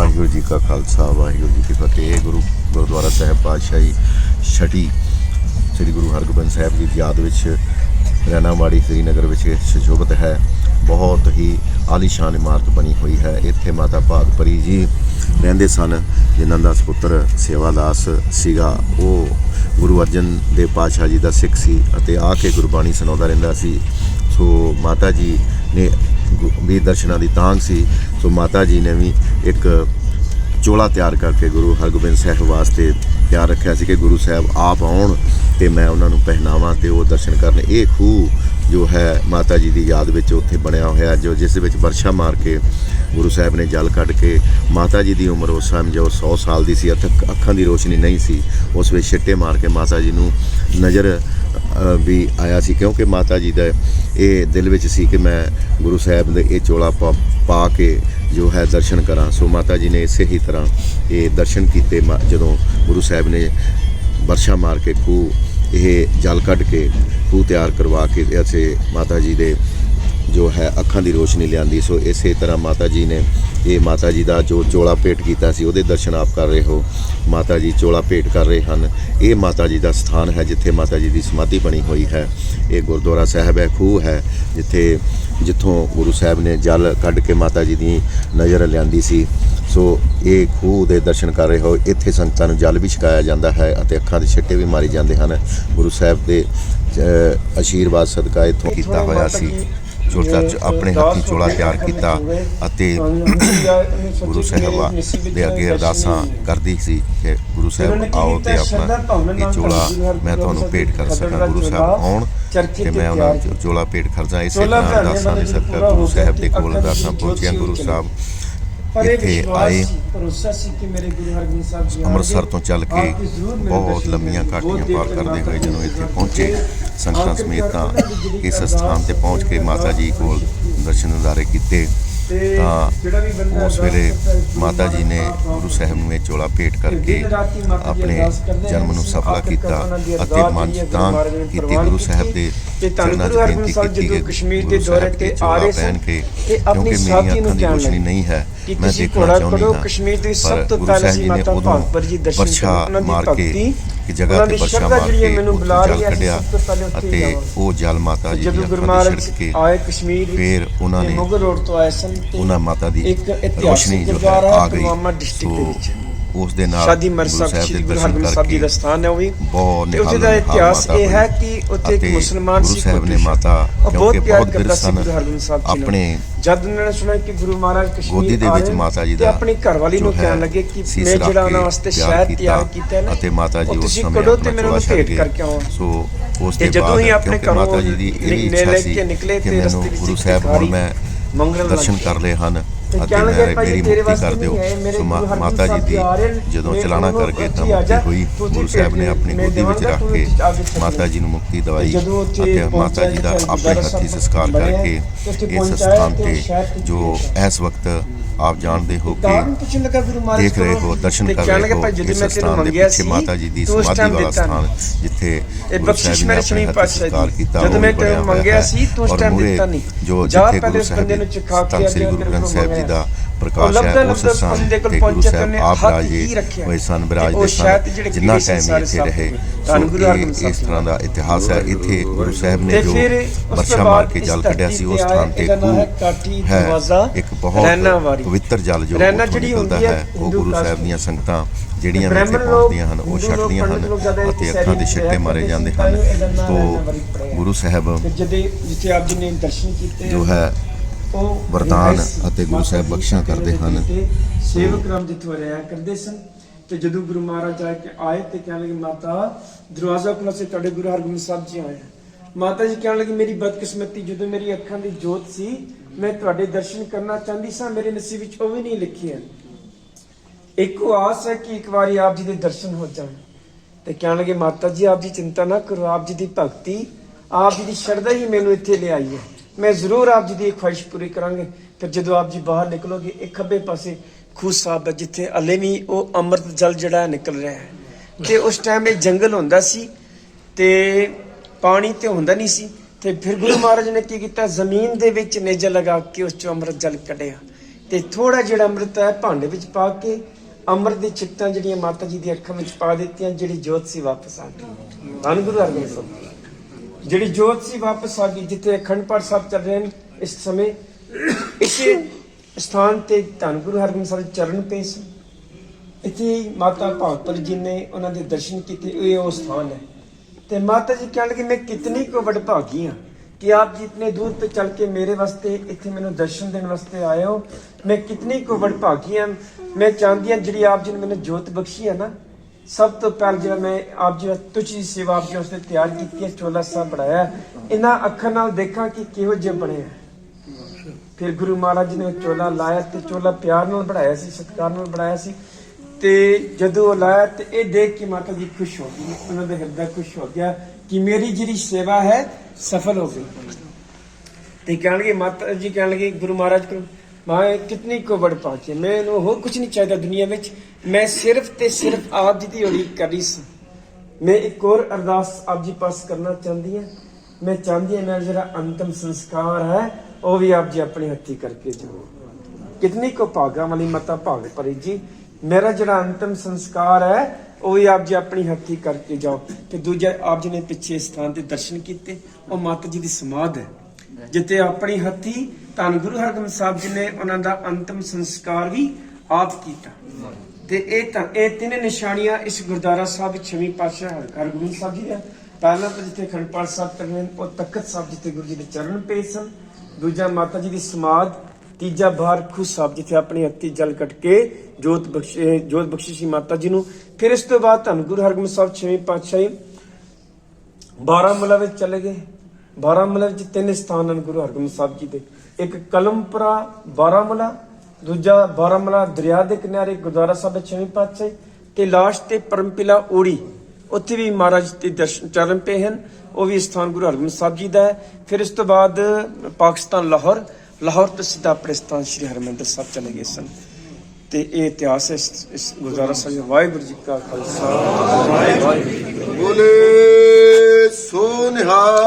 ਵਾਹਿਗੁਰੂ ਜੀ ਕਾ ਖਾਲਸਾ, ਵਾਹਿਗੁਰੂ ਜੀ ਕੀ ਫਤਿਹ। ਗੁਰੂ ਗੁਰਦੁਆਰਾ ਸਾਹਿਬ ਪਾਤਸ਼ਾਹੀ ਛਟੀ ਸ੍ਰੀ ਗੁਰੂ ਹਰਗੋਬਿੰਦ ਸਾਹਿਬ ਜੀ ਦੀ ਯਾਦ ਵਿੱਚ ਰੈਣਾਵਾੜੀ ਸ੍ਰੀਨਗਰ ਵਿੱਚ ਸੁਸ਼ੋਭਿਤ ਹੈ। ਬਹੁਤ ਹੀ ਆਲੀਸ਼ਾਨ ਇਮਾਰਤ ਬਣੀ ਹੋਈ ਹੈ। ਇੱਥੇ ਮਾਤਾ ਭਾਗਪਰੀ ਜੀ ਰਹਿੰਦੇ ਸਨ, ਜਿਨ੍ਹਾਂ ਦਾ ਸੁਪੁੱਤਰ ਸੇਵਾਦਾਸ ਸੀਗਾ। ਉਹ ਗੁਰੂ ਅਰਜਨ ਦੇਵ ਪਾਤਸ਼ਾਹ ਜੀ ਦਾ ਸਿੱਖ ਸੀ ਅਤੇ ਆ ਕੇ ਗੁਰਬਾਣੀ ਸੁਣਾਉਂਦਾ ਰਹਿੰਦਾ ਸੀ। ਸੋ ਮਾਤਾ ਜੀ ਨੇ ਵੀ ਦਰਸ਼ਨਾਂ ਦੀ ਤਾਂਗ ਸੀ। ਸੋ ਮਾਤਾ ਜੀ ਨੇ ਵੀ ਇੱਕ ਚੋਲਾ ਤਿਆਰ ਕਰਕੇ ਗੁਰੂ ਹਰਗੋਬਿੰਦ ਸਾਹਿਬ ਵਾਸਤੇ ਤਿਆਰ ਰੱਖਿਆ ਸੀ ਕਿ ਗੁਰੂ ਸਾਹਿਬ ਆਪ ਆਉਣ ਤੇ ਮੈਂ ਉਹਨਾਂ ਨੂੰ ਪਹਿਨਾਵਾਂ ਤੇ ਉਹ ਦਰਸ਼ਨ ਕਰਨ। ਇਹ ਖੂਹ ਜੋ ਹੈ ਮਾਤਾ ਜੀ ਦੀ ਯਾਦ ਵਿੱਚ ਉੱਥੇ ਬਣਿਆ ਹੋਇਆ, ਜੋ ਜਿਸ ਵਿੱਚ ਵਰਸ਼ਾ ਮਾਰ ਕੇ ਗੁਰੂ ਸਾਹਿਬ ਨੇ ਜਲ ਕੱਢ ਕੇ ਮਾਤਾ ਜੀ ਦੀ ਉਮਰ ਉਸ ਸਮੇਂ ਜੋ 100 ਸਾਲ ਦੀ ਸੀ, ਅੱਖ- ਅੱਖਾਂ ਦੀ ਰੋਸ਼ਨੀ ਨਹੀਂ ਸੀ, ਉਸ ਵਿੱਚ ਛਿੱਟੇ ਮਾਰ ਕੇ ਮਾਤਾ ਜੀ ਨੂੰ ਨਜ਼ਰ ਵੀ ਆਇਆ ਸੀ, ਕਿਉਂਕਿ ਮਾਤਾ ਜੀ ਦਾ ਇਹ ਦਿਲ ਵਿੱਚ ਸੀ ਕਿ ਮੈਂ ਗੁਰੂ ਸਾਹਿਬ ਦੇ ਇਹ ਚੋਲਾ ਪਾ ਪਾ ਕੇ ਜੋ ਹੈ ਦਰਸ਼ਨ ਕਰਾਂ। ਸੋ ਮਾਤਾ ਜੀ ਨੇ ਇਸੇ ਹੀ ਤਰ੍ਹਾਂ ਇਹ ਦਰਸ਼ਨ ਕੀਤੇ ਮਾ- ਜਦੋਂ ਗੁਰੂ ਸਾਹਿਬ ਨੇ ਵਰਸ਼ਾ ਮਾਰ ਕੇ ਖੂਹ, ਇਹ ਜਲ ਕੱਢ ਕੇ ਖੂਹ ਤਿਆਰ ਕਰਵਾ ਕੇ ਅਸੀਂ ਮਾਤਾ ਜੀ ਦੇ ਜੋ ਹੈ, ਅੱਖਾਂ ਦੀ ਰੋਸ਼ਨੀ ਲਿਆਂਦੀ। ਸੋ ਇਸੇ ਤਰ੍ਹਾਂ ਮਾਤਾ ਜੀ ਨੇ ਇਹ ਮਾਤਾ ਜੀ ਦਾ ਜੋ ਚੋਲਾ ਭੇਟ ਕੀਤਾ ਸੀ, ਉਹਦੇ ਦਰਸ਼ਨ ਆਪ ਕਰ ਰਹੇ ਹੋ। ਮਾਤਾ ਜੀ ਚੋਲਾ ਭੇਟ ਕਰ ਰਹੇ ਹਨ। ਇਹ ਮਾਤਾ ਜੀ ਦਾ ਸਥਾਨ ਹੈ, ਜਿੱਥੇ ਮਾਤਾ ਜੀ ਦੀ ਸਮਾਧੀ ਬਣੀ ਹੋਈ ਹੈ। ਇਹ ਗੁਰਦੁਆਰਾ ਸਾਹਿਬ ਹੈ, ਖੂਹ ਹੈ, ਜਿੱਥੇ, ਜਿੱਥੋਂ ਗੁਰੂ ਸਾਹਿਬ ਨੇ ਜਲ ਕੱਢ ਕੇ ਮਾਤਾ ਜੀ ਦੀ ਨਜ਼ਰ ਲਿਆਂਦੀ ਸੀ। ਸੋ ਇਹ ਖੂਹ ਦੇ ਦਰਸ਼ਨ ਕਰ ਰਹੇ ਹੋ। ਇੱਥੇ ਸੰਗਤਾਂ ਨੂੰ ਜਲ ਵੀ ਛਕਾਇਆ ਜਾਂਦਾ ਹੈ ਅਤੇ ਅੱਖਾਂ ਦੇ ਛਿੱਟੇ ਵੀ ਮਾਰੇ ਜਾਂਦੇ ਹਨ। ਗੁਰੂ ਸਾਹਿਬ ਦੇ ਆਸ਼ੀਰਵਾਦ ਸਦਕਾ ਇੱਥੋਂ ਕੀਤਾ ਹੋਇਆ ਸੀ। ਚੋਲਾ ਚ ਆਪਣੇ ਹੱਥੀਂ ਚੋਲਾ ਤਿਆਰ ਕੀਤਾ ਅਤੇ ਗੁਰੂ ਸਾਹਿਬ ਦੇ ਅੱਗੇ ਅਰਦਾਸਾਂ ਕਰਦੀ ਸੀ ਕਿ ਗੁਰੂ ਸਾਹਿਬ ਆਓ ਤੇ ਆਪਣਾ ਇਹ ਚੋਲਾ ਮੈਂ ਤੁਹਾਨੂੰ ਭੇਟ ਕਰ ਸਕਾਂ ਗੁਰੂ ਸਾਹਿਬ ਆਉਣ ਤੇ ਮੈਂ ਉਹਨਾਂ ਨੂੰ ਚੋਲਾ ਭੇਟ ਕਰਦਾ ਇਸੇ ਤਰ੍ਹਾਂ ਅਰਦਾਸਾਂ ਦੇ ਸਦਕਾ ਗੁਰੂ ਸਾਹਿਬ ਦੇ ਕੋਲ ਅਰਦਾਸਾਂ ਪਹੁੰਚੀਆਂ ਗੁਰੂ ਸਾਹਿਬ ਇੱਥੇ ਆਏ ਅੰਮ੍ਰਿਤਸਰ ਤੋਂ ਚੱਲ ਕੇ ਬਹੁਤ ਲੰਮੀਆਂ ਘਾਟੀਆਂ ਪਾਰ ਕਰਦੇ ਹੋਏ ਜਦੋਂ ਇੱਥੇ ਪਹੁੰਚੇ। ਸੰਗਤਾਂ ਸਮੇਤਾਂ ਇਸ ਸਥਾਨ ਤੇ ਪਹੁੰਚ ਕੇ ਮਾਤਾ ਜੀ ਕੋਲ ਦਰਸ਼ਨ ਨਜ਼ਾਰੇ ਕੀਤੇ। ਤਾਂ ਉਸ ਵੇਲੇ ਮਾਤਾ ਜੀ ਨੇ ਗੁਰੂ ਸਾਹਿਬ ਨੂੰ ਇਹ ਚੋਲਾ ਭੇਟ ਕਰਕੇ ਆਪਣੇ ਜਨਮ ਨੂੰ ਸਫਲਾ ਕੀਤਾ ਅਤੇ ਮਨ ਚ ਤਾਂ ਕੀਤੀ ਗੁਰੂ ਸਾਹਿਬ ਦੇ ਚਰਨਾਂ 'ਚ ਬੇਨਤੀ ਕੀਤੀ ਕਿ ਕਸ਼ਮੀਰ ਦੇ ਦੌਰੇ ਤੇ ਆ ਰਹੇ ਸਨ ਕੇ ਆਪਣੀ ਸਾਥੀ ਨੂੰ ਲੱਗੇ ਨਹੀਂ ਹੈ ਕਿ ਤੁਸੀਂ ਘੋੜਾ ਕਰੋ ਹਾਂ। ਕਸ਼ਮੀਰ ਦੀ ਸਭ ਤੋਂ ਸਾਹਿਬ ਸੀ ਮਾਤਾ ਭਾਗਵਤ ਜੀ ਦਰਸ਼ਨ ਵਰਸ਼ਾ ਕਰੋ ਉਹਨਾਂ ਦੀ ਮਾਰ ਕੇ ਭਗਤੀ। ਕਿ ਜਗ੍ਹਾ ਤੇ ਸ਼ਰਧਾ ਮਾਰ ਜਿਹੜੀ ਹੈ ਕੇ ਮੈਨੂੰ ਬੁਲਾ ਰਹੀ ਹੈ, ਕੱਢਿਆ ਸਭ ਤੋਂ ਪਹਿਲੇ ਉੱਥੇ ਜਾਵਾਂ। ਉਹ ਜਲ ਮਾਤਾ ਜੀ ਜਦੋਂ ਦੀ ਅੱਖਾਂ ਛਿੜਕ ਕੇ ਆਏ ਕਸ਼ਮੀਰ ਫਿਰ ਉਹਨਾਂ ਨੇ ਮੁਗਲ ਰੋਡ ਤੋਂ ਆਏ ਸਨ ਤੇ ਉਹਨਾਂ ਮਾਤਾ ਦੀ ਇੱਕ ਇਤਿਹਾਸਿਕ ਹੈ ਗੁਰਦੁਆਰਾ ਆ ਗਈ ਡਿਸਟ੍ਰਿਕਟ ਦੇ ਵਿੱਚ ਉਸ ਦੇ ਨਾਲ ਸ਼ਾਦੀ ਮਰਸਾ ਸ਼੍ਰੀ ਗੁਰੂ ਹਰਗੋਬਿੰਦ ਸਾਹਿਬ ਜੀ ਦਾ ਸਥਾਨ ਹੈ ਉਹ ਵੀ। ਬਹੁਤ ਨਿਹਾਲ ਦਾ ਇਤਿਹਾਸ ਇਹ ਹੈ। ਕਿ ਉੱਥੇ ਇੱਕ ਮੁਸਲਮਾਨ ਸੀ ਸਾਹਿਬ ਨੇ। ਮਾਤਾ ਕਿਉਂਕਿ ਬਹੁਤ ਕਰਦਾ ਦਿਲ ਸੀ ਸਨ ਗੁਰੂ ਹਰਗੋਬਿੰਦ ਸਾਹਿਬ ਜੀ ਨੂੰ। ਆਪਣੇ ਜਦ ਉਹਨਾਂ ਨੇ ਸੁਣਿਆ ਕਿ ਗੁਰੂ ਮਹਾਰਾਜ ਕਸ਼ਮੀਰ ਗੋਦੀ ਦੇ ਵਿੱਚ ਮਾਤਾ ਜੀ ਦਾ ਆਪਣੀ ਘਰਵਾਲੀ ਨੂੰ ਕਹਿਣ ਲੱਗੇ ਕਿ ਮੈਂ ਜਿਹੜਾ ਉਹਨਾਂ ਵਾਸਤੇ ਸ਼ਾਇਦ ਤਿਆਰ ਕੀਤਾ ਹੈ ਨਾ ਅਤੇ ਮਾਤਾ ਜੀ ਉਸ ਸਮੇਂ ਆਪਣਾ ਚੋਲਾ ਭੇਟ ਛੱਡ ਕਰਕੇ ਸੋ ਉਸ ਦੇ ਜਦੋਂ ਬਾਅਦ ਹੀ ਆਪਣੇ ਘਰੋਂ ਮਾਤਾ ਜੀ ਦੀ ਇਹ ਇੱਛਾ ਸੀ ਕੇ ਮੈਨੂੰ ਗੁਰੂ ਸਾਹਿਬ ਹੁਣ ਮੈਂ ਦਰਸ਼ਨ ਲੱਗ ਕਰ ਲਏ ਹਨ ਅਤੇ ਲੱਗੇ ਮੇਰੇ- ਮੁਕਤੀ ਕਰ ਦਿਓ ਸੋ ਮਾ- ਮਾਤਾ ਜੀ ਦੀ ਜਦੋਂ ਚਲਾਣਾ ਕਰਕੇ ਤਾਂ ਮੁਕਤੀ ਹੋਈ ਗੁਰੂ ਸਾਹਿਬ ਨੇ ਆਪਣੀ ਮੈਂ ਗੋਦੀ ਵਿੱਚ ਰੱਖ ਕੇ ਮਾਤਾ। ਜੀ ਨੂੰ ਮੁਕਤੀ ਦਵਾਈ ਅਤੇ ਮਾਤਾ ਜੀ ਦਾ ਆਪਣੇ ਹੱਥੀਂ ਸੰਸਕਾਰ ਕਰਕੇ ਇਸ ਸਥਾਨ ਤੇ ਜੋ। ਇਸ ਵਕਤ ਆਪ ਜਾਣਦੇ ਹੋ ਕਿ ਦੇਖ ਰਹੇ ਹੋ ਦਰਸ਼ਨ ਕਰ ਰਹੇ ਹੋ ਇਸ ਸਥਾਨ ਦੇ ਮੰਗਿਆ ਪਿੱਛੇ ਸੀ ਮਾਤਾ ਜੀ ਦੀ ਸਮਾਧੀ ਵਾਲਾ ਸਥਾਨ। ਜਿੱਥੇ ਇਹ ਬਖਸ਼ਿਸ਼ ਮੇਰੇ ਹੱਥੀਂ ਪਾਤਸ਼ਾਹ ਜੀ ਜਦੋਂ ਮੈਂ ਮੰਗਿਆ। ਸੀ ਤੂੰ ਉਸ ਟਾਈਮ ਦਿੱਤਾ ਨਹੀਂ ਜੋ ਜਾ ਜਿੱਥੇ ਗੁਰੂ ਸਾਹਿਬ ਬੰਦੇ ਦੀ ਨੂੰ ਚਖਾ ਕੇ ਧੰਨ ਸ੍ਰੀ ਗੁਰੂ ਗ੍ਰੰਥ ਸਾਹਿਬ ਜੀ ਦਾ ਪ੍ਰਕਾਸ਼ ਹੈ ਉਸ ਕੋਲ ਤੇ ਗੁਰੂ ਸਾਹਿਬ ਆਪ ਰਾਜੇ। ਹੋਏ ਸਨ ਉਹ ਸ਼ਾਇਦ ਸਨ ਜਿੰਨਾ ਟਾਈਮ ਇੱਥੇ ਰਹੇ। ਸੋ ਇਸ ਤਰ੍ਹਾਂ ਦਾ ਇਤਿਹਾਸ ਹੈ ਇੱਥੇ ਗੁਰੂ ਸਾਹਿਬ ਨੇ ਜੋ ਵਰਸ਼ਾ ਮਾਰ ਕੇ ਜਲ ਕੱਢਿਆ ਸੀ ਉਸ ਸਥਾਨ ਤੇ ਨਾਂ ਹੈ ਇੱਕ ਬਹੁਤ। ਪਵਿੱਤਰ ਜਲ ਜੋ ਨਿਕਲਦਾ ਹੁੰਦੀ ਹੈ ਉਹ ਗੁਰੂ ਸਾਹਿਬ ਦੀਆਂ ਸੰਗਤਾਂ ਜਿਹੜੀਆਂ ਇੱਥੇ ਪਹੁੰਚਦੀਆਂ ਹਨ ਉਹ ਛਕਦੀਆਂ ਹਨ ਅਤੇ ਅੱਖਾਂ ਦੇ ਛਿੱਟੇ ਮਾਰੇ ਜਾਂਦੇ ਹਨ ਤਾਂ। ਗੁਰੂ ਸਾਹਿਬ ਜਿੱਥੇ ਆਪ ਜੀ ਨੇ ਦਰਸ਼ਨ ਕੀਤੇ ਜੋ ਹੈ ਵਰਦਾਨ ਅਤੇ ਗੁਰੂ ਸਾਹਿਬ ਮਾਤਾ ਕਰਦੇ ਹਨ। ਸੇਵਕ ਰਾਮ ਜਿੱਥੋਂ ਰਿਹਾ ਕਰਦੇ ਸਨ। ਤੇ ਜਦੋਂ ਗੁਰੂ ਮਹਾਰਾਜ ਆ ਕੇ ਆਏ ਤੇ ਕਹਿਣ ਲੱਗੇ, ਮਾਤਾ, ਦਰਵਾਜ਼ਾ ਖੁੱਲਾ ਸੀ, ਤੁਹਾਡੇ ਗੁਰੂ ਹਰਗੋਬਿੰਦ ਸਾਹਿਬ ਜੀ ਆਏ ਮਾਤਾ ਜੀ ਕਹਿਣ ਲੱਗੇ, ਮੇਰੀ ਬਦਕਿਸਮਤੀ, ਜਦੋਂ ਮੇਰੀ ਅੱਖਾਂ ਦੀ ਜੋਤ ਸੀ, ਮੈਂ ਤੁਹਾਡੇ ਦਰਸ਼ਨ ਕਰਨਾ ਚਾਹੁੰਦੀ ਸਾਂ, ਮੇਰੇ ਨਸੀਬ ਵਿੱਚ ਉਹ ਵੀ ਨਹੀਂ ਲਿਖਿਆ। ਇੱਕੋ ਆਸ ਹੈ ਕਿ ਇੱਕ ਵਾਰੀ ਆਪ ਜੀ ਦੇ ਦਰਸ਼ਨ ਹੋ ਜਾਣ। ਤੇ ਕਹਿਣ ਲੱਗੇ, ਮਾਤਾ ਜੀ, ਆਪ ਜੀ ਚਿੰਤਾ ਨਾ ਕਰੋ, ਆਪ ਜੀ ਦੀ ਭਗਤੀ, ਆਪ ਜੀ ਦੀ ਸ਼ਰਧਾ ਹੀ ਮੈਨੂੰ ਇੱਥੇ ਲਿਆਈ ਹੈ। ਮੈਂ ਜ਼ਰੂਰ ਆਪ ਜੀ ਦੀ ਇਹ ਖੁਆਇਸ਼ ਪੂਰੀ ਕਰਾਂਗੇ। ਫਿਰ ਜਦੋਂ ਆਪ ਜੀ ਬਾਹਰ ਨਿਕਲੋਗੇ, ਇੱਕ ਖੱਬੇ ਪਾਸੇ ਖੂਹ ਸਾਹਿਬ ਹੈ, ਜਿੱਥੇ ਹਲੇ ਵੀ ਉਹ ਅੰਮ੍ਰਿਤ ਜਲ ਜਿਹੜਾ ਨਿਕਲ ਰਿਹਾ ਹੈ। ਤੇ ਉਸ ਟਾਈਮ ਇਹ ਜੰਗਲ ਹੁੰਦਾ ਸੀ ਤੇ ਪਾਣੀ ਤੇ ਹੁੰਦਾ ਨਹੀਂ ਸੀ। ਤੇ ਫਿਰ ਗੁਰੂ ਮਹਾਰਾਜ ਨੇ ਕੀ ਕੀਤਾ? ਜ਼ਮੀਨ ਦੇ ਵਿੱਚ ਨੇਜਾ ਲਗਾ ਕੇ ਉਸ ਚੋਂ ਅੰਮ੍ਰਿਤ ਜਲ ਕੱਢਿਆ। ਤੇ ਥੋੜਾ ਜਿਹੜਾ ਅੰਮ੍ਰਿਤ ਹੈ, ਭਾਂਡੇ ਵਿੱਚ ਪਾ ਕੇ ਅੰਮ੍ਰਿਤ ਦੀ ਚਿੱਟਾਂ ਜਿਹੜੀਆਂ ਮਾਤਾ ਜੀ ਦੀ ਅੱਖਾਂ ਵਿੱਚ ਪਾ ਦਿੱਤੀਆਂ, ਜਿਹੜੀ ਜੋਤ ਸੀ ਵਾਪਸ ਆ ਗਈ। ਧੰਨ ਗੁਰੂ ਹਰਗੋਬਿੰਦ ਸਾਹਿਬ। ਜਿਹੜੀ ਜੋਤ ਸੀ ਵਾਪਸ ਆ ਗਈ, ਜਿੱਥੇ ਅਖੰਡ ਪਾਠ ਸਾਹਿਬ ਚੱਲ ਰਹੇ ਨੇ, ਇਸ ਸਮੇਂ ਇਸੇ ਸਥਾਨ ਤੇ ਧੰਨ ਗੁਰੂ ਹਰਗੋਬਿੰਦ ਸਾਹਿਬ ਚਰਨ ਪਏ ਸਨ ਇੱਥੇ ਮਾਤਾ ਭਾਗਪੁਰ ਜੀ ਨੇ ਉਹਨਾਂ ਦੇ ਦਰਸ਼ਨ ਕੀਤੇ, ਇਹ ਉਹ ਸਥਾਨ ਹੈ। ਤੇ ਮਾਤਾ ਜੀ ਕਹਿਣ ਲੱਗੇ, ਮੈਂ ਕਿਤਨੀ ਕੋ ਵਡਭਾਗੀ ਹਾਂ ਕਿ ਆਪ ਜੀ ਇਤਨੇ ਦੂਰ ਤੇ ਚੱਲ ਕੇ ਮੇਰੇ ਵਾਸਤੇ ਇੱਥੇ ਮੈਨੂੰ ਦਰਸ਼ਨ ਦੇਣ ਵਾਸਤੇ ਆਏ ਹੋ। ਮੈਂ ਕਿਤਨੀ ਕੋ ਵਡਭਾਗੀ ਹਾਂ। ਮੈਂ ਚਾਹੁੰਦੀ ਹਾਂ ਜਿਹੜੀ ਆਪ ਜੀ ਨੇ ਮੈਨੂੰ ਜੋਤ ਬਖਸ਼ੀ ਹੈ ਨਾ ਸਭ ਤੋਂ ਪਹਿਲ ਜਿਹੜਾ ਮੈਂ ਆਪ ਜੀ ਵਾਸਤੇ ਸੇਵਾ ਆਪ ਜੀ ਵਾਸਤੇ ਤਿਆਰ ਕੀਤੀ ਹੈ, ਚੋਲਾ ਸਾਹਿਬ ਬਣਾਇਆ ਇਹਨਾਂ ਅੱਖਾਂ ਨਾਲ ਦੇਖਾਂ ਕਿ ਕਿਹੋ ਜਿਹਾ ਬਣਿਆ ਫਿਰ ਗੁਰੂ ਮਹਾਰਾਜ ਜੀ ਨੇ ਚੋਲਾ ਲਾਇਆ ਤੇ ਚੋਲਾ ਪਿਆਰ ਨਾਲ ਬਣਾਇਆ ਸੀ, ਸਤਿਕਾਰ ਨਾਲ ਬਣਾਇਆ ਸੀ। ਤੇ ਜਦੋਂ ਉਹ ਲਾਇਆ ਤੇ ਇਹ ਦੇਖ ਕੇ ਮਾਤਾ ਜੀ ਖੁਸ਼ ਹੋ ਗਈ ਉਹਨਾਂ ਦਾ ਹਿਰਦਾ ਖੁਸ਼ ਹੋ ਗਿਆ ਕਿ ਮੇਰੀ ਜਿਹੜੀ ਸੇਵਾ ਹੈ, ਸਫਲ ਹੋ ਗਈ। ਤੇ ਕਹਿਣਗੇ, ਮਾਤਾ ਜੀ ਕਹਿਣ ਲੱਗੇ ਗੁਰੂ ਮਹਾਰਾਜ ਕੋਲ ਮੈਂ, ਕਿਤਨੀ ਕੋ ਵੜ ਪਾਚੇ ਮੈਨੂੰ ਹੋਰ ਕੁਝ ਨਹੀਂ ਚਾਹੀਦਾ ਦੁਨੀਆ ਵਿੱਚ। ਮੈਂ ਸਿਰਫ ਤੇ ਸਿਰਫ ਆਪ ਜੀ ਦੀ ਉਡੀਕ ਕਰ ਰਹੀ ਸੀ। ਮੈਂ ਇੱਕ ਹੋਰ ਅਰਦਾਸ ਆਪ ਜੀ ਪਾਸ ਕਰਨਾ ਚਾਹੁੰਦੀ ਹਾਂ। ਮੈਂ ਚਾਹੁੰਦੀ ਹਾਂ ਮੇਰਾ ਜਿਹੜਾ ਅੰਤਮ ਸੰਸਕਾਰ ਹੈ, ਉਹ ਵੀ ਆਪ ਜੀ ਆਪਣੇ ਹੱਥੀ ਕਰਕੇ ਜਾਓ। ਕਿਤਨੀ ਕੋ ਭਾਗਾ ਵਾਲੀ ਮਤਾ ਭਾਗ ਪਰੀ ਜੀ। ਮੇਰਾ ਜਿਹੜਾ ਅੰਤਮ ਸੰਸਕਾਰ ਹੈ, ਉਹ ਵੀ ਆਪ ਜੀ ਆਪਣੀ ਹੱਥੀ ਕਰਕੇ ਜਾਓ। ਤੇ ਦੂਜਾ ਆਪ ਜੀ ਨੇ ਪਿੱਛੇ ਸਥਾਨ ਤੇ ਦਰਸ਼ਨ ਕੀਤੇ। ਉਹ ਮਾਤਾ ਜੀ ਦੀ ਸਮਾਧ ਹੈ। ਜਿੱਥੇ ਆਪਣੀ ਹੱਥੀ ਧੰਨ ਗੁਰੂ ਹਰਗੋਬਿੰਦ ਸਾਹਿਬ ਜੀ ਨੇ ਉਹਨਾਂ ਦਾ ਅੰਤਮ ਸੰਸਕਾਰ ਵੀ ਆਪ ਕੀਤਾ। ਤੇ ਇਹ ਤਾਂ, ਇਹ ਤਿੰਨ ਨਿਸ਼ਾਨੀਆਂ ਇਸ ਗੁਰਦੁਆਰਾ ਸਾਹਿਬ ਛੇਵੀਂ ਪਾਤਸ਼ਾਹ ਹਰਗੋਬਿੰਦ ਸਾਹਿਬ ਜੀ ਦਾ ਪਹਿਲਾ ਤਾਂ ਜਿੱਥੇ ਖੰਡ ਸਾਹਿਬ ਕਰਨੇ ਉਹ ਤਖਤ ਸਾਹਿਬ ਜਿੱਥੇ ਗੁਰੂ ਜੀ ਦੇ ਚਰਨ ਪਏ ਸਨ, ਦੂਜਾ ਮਾਤਾ ਜੀ ਦੀ ਸਮਾਧ, ਤੀਜਾ ਬਾਹਰ ਖੁਦ ਸਾਹਿਬ ਜਿੱਥੇ ਆਪਣੀ ਹੱਥੀ ਜਲ ਕੱਟ ਕੇ ਜੋਤ ਬਖਸ਼ੇ, ਜੋਤ ਬਖਸ਼ੀ ਸੀ ਮਾਤਾ ਜੀ ਨੂੰ। ਫਿਰ ਇਸ ਤੋਂ ਬਾਅਦ ਧੰਨ ਗੁਰੂ ਹਰਗੋਬਿੰਦ ਸਾਹਿਬ ਛੇਵੇਂ ਪਾਤਸ਼ਾਹੀ ਬਾਰਾਮੂਲਾ ਵਿੱਚ ਚਲੇ ਗਏ। ਬਾਰਾਮੂਲਾ ਵਿੱਚ ਤਿੰਨ ਸਥਾਨ ਹਨ ਗੁਰੂ ਹਰਗੋਬਿੰਦ ਸਾਹਿਬ ਜੀ ਦੇ। ਇੱਕ ਕਲਮਪੁਰਾ ਬਾਰਾਮੂਲਾ, ਦੂਜਾ ਬਾਰਾਮੂਲਾ ਦਰਿਆ ਦੇ ਕਿਨਾਰੇ ਗੁਰਦੁਆਰਾ ਸਾਹਿਬ ਵਿੱਚ ਛੇਵੀਂ ਪਾਤਸ਼ਾਹੀ ਤੇ ਲਾਸ਼ ਤੇ ਪਰਮਪਿਲਾ ਓੜੀ ਉੱਥੇ ਵੀ ਮਹਾਰਾਜ ਦੇ ਦਰਸ਼ਨ ਚਰਨ ਪਏ ਹਨ। ਉਹ ਵੀ ਸਥਾਨ ਗੁਰੂ ਹਰਗੋਬਿੰਦ ਸਾਹਿਬ ਜੀ ਦਾ ਹੈ। ਫਿਰ ਇਸ ਤੋਂ ਬਾਅਦ ਪਾਕਿਸਤਾਨ ਲਾਹੌਰ। ਲਾਹੌਰ ਤੋਂ ਸਿੱਧਾ ਆਪਣੇ ਸਥਾਨ ਸ੍ਰੀ ਹਰਮੰਦਰ ਸਾਹਿਬ ਚਲੇ ਗਏ ਸਨ। ਤੇ ਇਹ ਇਤਿਹਾਸ ਹੈ ਇਸ ਗੁਰਦੁਆਰਾ ਸਾਹਿਬ ਵਾਹਿਗੁਰੂ ਜੀ ਕਾ ਖਾਲਸਾ। ਵਾਹਿਗੁਰੂ ਜੀ ਕੀ ਫਤਿਹ। ਸੋ ਨਿਹਾਲ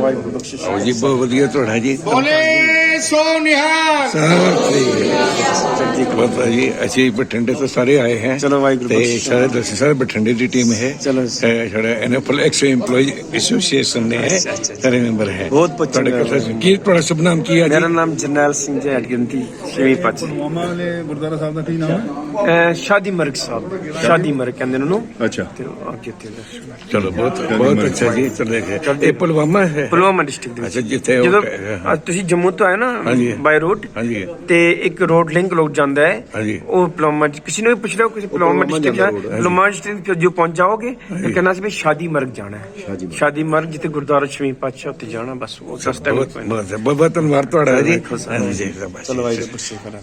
ਵਾਹਿਗੁਰੂ ਬਖਸ਼ਿਸ਼। ਆਓ ਜੀ ਬਹੁਤ ਵਧੀਆ ਤੁਹਾਡਾ ਜੀ। ਬੋਲੇ। ਸੋ ਨਿਹਾਲ। ਜੀ ਅਸੀਂ ਬਠਿੰਡੇ ਤੋਂ ਸਾਰੇ ਆਏ ਚਲੋ ਵਾਹਿਗੁਰੂ ਤੇ ਬਖਸ਼ਿਸ਼ ਸਾਰੇ ਦਸੇ ਸਾਰੇ ਬਠਿੰਡੇ ਦੀ ਟੀਮ ਹੈ। ਚਲੋ। ਤੇ ਸਾਡਾ ਐਨਐਫਐਲ ਐਕਸ EMPLOYE ਐਸੋਸੀਏਸ਼ਨ ਨੇ ਹੈ। ਸਾਰੇ ਮੈਂਬਰ ਹੈ। ਬਹੁਤ ਕੀ ਤੁਹਾਡਾ ਸ਼ੁਭ ਨਾਮ ਕੀ ਹੈ ਮੇਰਾ ਜੀ ਨਾਮ ਜਰਨੈਲ ਸਿੰਘ ਜੀ ਅਡਗੰਤੀ ਛੇਵੀਂ ਪਾਤਸ਼ਾਹ ਮਾਮਾ ਵਾਲੇ ਗੁਰਦੁਆਰਾ ਸਾਹਿਬ ਦਾ ਕੀ ਨਾਮ ਹੈ? ਅਹ ਸ਼ਾਦੀ ਮਰਗ ਸਾਹਿਬ। ਸ਼ਾਦੀ ਮਰਗ ਕਹਿੰਦੇ ਨੇ ਉਹਨੂੰ। ਅੱਛਾ। ਤੇ ਉਹ ਅੱਗੇ ਤੇ ਦਰਸ਼ਨ। ਚਲੋ ਬਹੁਤ ਬਹੁਤ ਅੱਛਾ ਜੀ। ਚਲੇ ਗਏ ਇਹ ਪੁਲਵਾਮਾ ਹੈ? ਪੁਲਵਾਮਾ ਡਿਸਟ੍ਰਿਕਟ ਦੇ ਅੱਛਾ ਵਿੱਚ ਜਿੱਥੇ ਜਦੋਂ ਤੁਸੀਂ ਜੰਮੂ ਤੋਂ ਆਏ ਨਾ ਹਾਂਜੀ। ਬਾਈ ਰੋਡ ਹਾਂਜੀ। ਤੇ ਇੱਕ ਰੋਡ ਲਿੰਕ ਲੋਕ ਜਾਂਦਾ ਹੈ। ਹਾਂਜੀ। ਉਹ ਪੁਲਵਾਮਾ ਕਿਸੇ ਨੂੰ ਵੀ ਪੁੱਛ ਲਓ ਕਿਸੇ ਪੁਲਵਾਮਾ ਡਿਸਟ੍ਰਿਕਟ ਜਾ ਪੁਲਵਾਮਾ ਡਿਸਟ੍ਰਿਕਟ ਜੋ ਪਹੁੰਚ ਜਾਓਗੇ ਤਾਂ ਕਹਿਣਾ ਸੀ ਵੀ ਸ਼ਾਦੀ ਮਰਗ ਜਾਣਾ ਹੈ। ਸ਼ਾਦੀ ਮਰਗ। ਜਿੱਥੇ ਗੁਰਦੁਆਰਾ ਛੇਵੀਂ ਪਾਤਸ਼ਾਹ ਉੱਤੇ ਜਾਣਾ ਬਸ ਉਹ ਰਸਤਾ ਬਹੁਤ ਬਹੁਤ ਬਹੁਤ ਧੰਨਵਾਦ ਤੁਹਾਡਾ। ਜੀ ਹਾਂਜੀ। ਜੀ ਕਰਾਂ